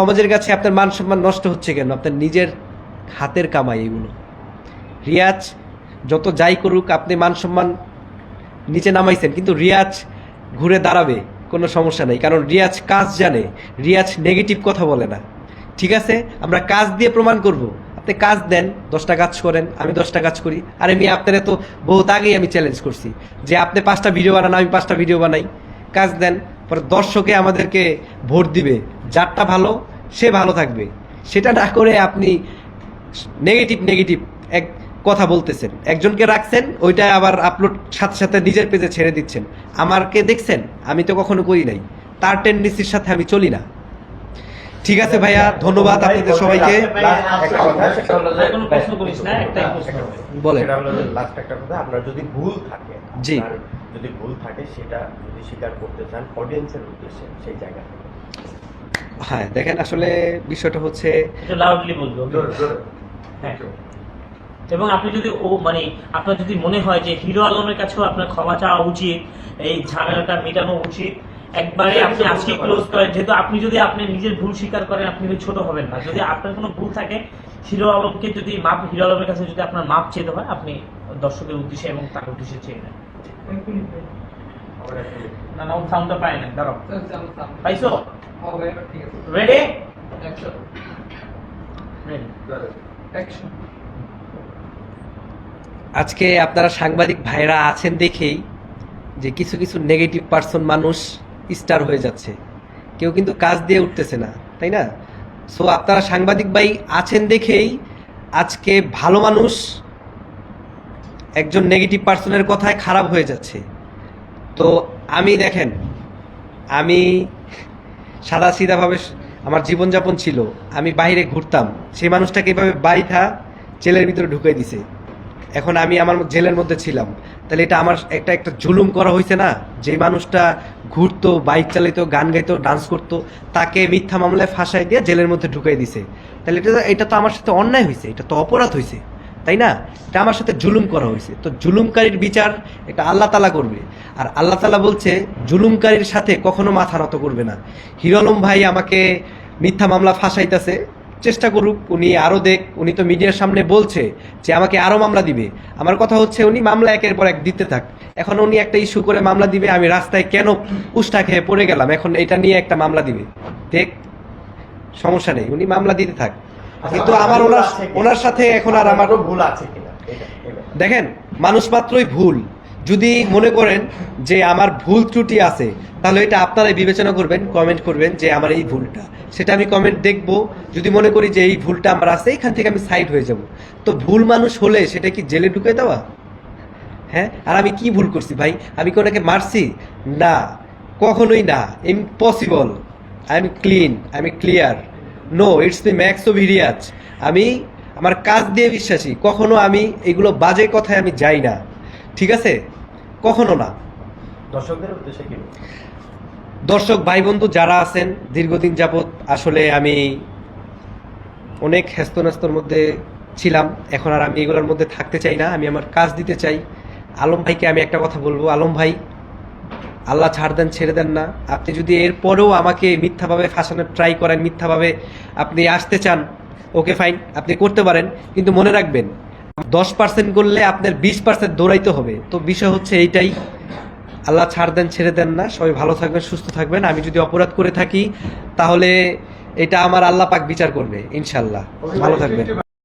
সমাজের কাছে আপনার মান সম্মান নষ্ট হচ্ছে কেন? আপনার নিজের হাতের কামাই এগুলো। রিয়াজ যত যাই করুক, আপনি মান সম্মান নিচে নামাইছেন, কিন্তু রিয়াজ ঘুরে দাঁড়াবে, কোনো সমস্যা নেই। কারণ রিয়াজ কাজ জানে, রিয়াজ নেগেটিভ কথা বলে না। ঠিক আছে? আমরা কাজ দিয়ে প্রমাণ করব। আপনি কাজ দেন, দশটা কাজ করেন, আমি দশটা কাজ করি। আর আমি আপনারা তো বহুত আগেই আমি চ্যালেঞ্জ করছি যে আপনি পাঁচটা ভিডিও বানান, আমি পাঁচটা ভিডিও বানাই। কাজ দেন, পরে দর্শকে আমাদেরকে ভোট দিবে। যারটা ভালো সে ভালো থাকবে। সেটা না করে আপনি নেগেটিভ নেগেটিভ এক কথা বলতেছেন। একজনকে রাখছেন ওইটা আবার আপলোড সাথে সাথে নিজের পেজে ছেড়ে দিচ্ছেন। আমারকে দেখছেন আমি তো কখনো করি নাই। তার টেন্ডেন্সির সাথে আমি চলি না। ঠিক আছে ভাইয়া ধন্যবাদ আপনাদের সবাইকে। হলো লাস্ট একটা কথা আপনার যদি ভুল থাকে জি। যদি ভুল থাকে সেটা যদি স্বীকার করতে চান অডিয়েন্সের উদ্দেশ্যে সেই জায়গা থেকে। হ্যাঁ দেখেন আসলে বিষয়টা হচ্ছে লাউডলি বলব। হ্যাঁ। এবং আপনি যদি ও মানে আপনার যদি মনে হয় যে হিরো আলমের কাছেও আপনার ক্ষমা চাওয়া উচিত এই ঝামেলাটা মেটানো উচিত একবারে আপনি আজকে ক্লোজ করেন। যেহেতু আপনি যদি আপনি নিজের ভুল স্বীকার করেন আপনি ছোট হবেন না। যদি আপনার কোনো ভুল থাকে হিরো আলমকে যদি মাপ হিরো আলমের কাছে যদি আপনার মাপ চেতে হয় আপনি দর্শকের উদ্দেশ্যে এবং তার উদ্দেশ্যে চেয়ে নেন। না না সাউন্ডটা দাঁড়াও। পাইছো? রেডি রেডি আজকে আপনারা সাংবাদিক ভাইরা আছেন দেখেই যে কিছু কিছু নেগেটিভ পার্সন মানুষ স্টার হয়ে যাচ্ছে। কেউ কিন্তু কাজ দিয়ে উঠতেছে না তাই না? সো আপনারা সাংবাদিক ভাই আছেন দেখেই আজকে ভালো মানুষ একজন নেগেটিভ পার্সনের কথায় খারাপ হয়ে যাচ্ছে। তো আমি দেখেন, আমি সাদা সিধাভাবে আমার জীবনযাপন ছিল। আমি বাইরে ঘুরতাম। সেই মানুষটাকে এভাবে বাইথা জেলের ভিতরে ঢুকিয়ে দিছে। এখন আমি আমার জেলের মধ্যে ছিলাম। তাহলে এটা আমার একটা একটা জুলুম করা হয়েছে না? যে মানুষটা ঘুরতো, বাইক চালাইতো, গান গাইতো ডান্স করতো, তাকে মিথ্যা মামলায় ফাঁসাই দিয়ে জেলের মধ্যে ঢুকাই দিছে। তাহলে এটা এটা তো আমার সাথে অন্যায় হয়েছে এটা তো অপরাধ হয়েছে তাই না? এটা আমার সাথে জুলুম করা হয়েছে। তো জুলুমকারীর বিচার এটা আল্লাহ তালা করবে। আর আল্লাহ তালা বলছে, জুলুমকারীর সাথে কখনো মাথা নত করবে না। হিরো আলম ভাই আমাকে মিথ্যা মামলা ফাঁসাইতেছে। চেষ্টা করুক, উনি আরও দেখ, উনি তো মিডিয়ার সামনে বলছে যে আমাকে আরও মামলা দিবে। আমার কথা হচ্ছে, উনি মামলা একের পর এক দিতে থাক। এখন উনি একটা ইস্যু করে মামলা দিবে, আমি রাস্তায় কেন উষ্টা খেয়ে পড়ে গেলাম? এখন এটা নিয়ে একটা মামলা দিবে। দেখ, সমস্যা নেই, উনি মামলা দিতে থাক। কিন্তু আমার ওনার ওনার সাথে এখন আর আমার ভুল আছে দেখেন মানুষ মাত্রই ভুল। যদি মনে করেন যে আমার ভুল ত্রুটি আছে তাহলে এটা আপনারাই বিবেচনা করবেন কমেন্ট করবেন যে আমার এই ভুলটা। সেটা আমি কমেন্ট দেখব। যদি মনে করি যে এই ভুলটা আমার আছে এখান থেকে আমি সাইড হয়ে যাব। তো ভুল মানুষ হলে সেটা কি জেলে ঢুকে দেওয়া? হ্যাঁ? আর আমি কি ভুল করছি ভাই? আমি কি ওনাকে মারছি? না। কখনোই না। Impossible I am clean I am clear no it's the max of ইরিয়াজ আমি আমার কাজ দিয়ে বিশ্বাসী। কখনো আমি এগুলো বাজে কথায় আমি যাই না। ঠিক আছে? কখনো না। দর্শকদের উদ্দেশ্যে কি? দর্শক ভাই বন্ধু যারা আছেন দীর্ঘদিন যাবৎ আসলে আমি অনেক হেস্তনাস্তর মধ্যে ছিলাম। এখন আর আমি এগুলোর মধ্যে থাকতে চাই না। আমি আমার কাজ দিতে চাই। আলম ভাইকে আমি একটা কথা বলব। আলম ভাই আল্লাহ ছাড় দেন, ছেড়ে দেন না। আপনি যদি এরপরেও আমাকে মিথ্যাভাবে ফাঁসানোর ট্রাই করেন, মিথ্যাভাবে আপনি আসতে চান, ওকে ফাইন আপনি করতে পারেন, কিন্তু মনে রাখবেন, দশ পার্সেন্ট করলে আপনার বিশ পার্সেন্ট দৌড়াইতে হবে। তো বিষয় হচ্ছে এইটাই, আল্লাহ ছাড় দেন, ছেড়ে দেন না। সবাই ভালো থাকবেন, সুস্থ থাকবেন। আমি যদি অপরাধ করে থাকি, তাহলে এটা আমার আল্লাহ পাক বিচার করবে ইনশাল্লাহ ভালো থাকবেন।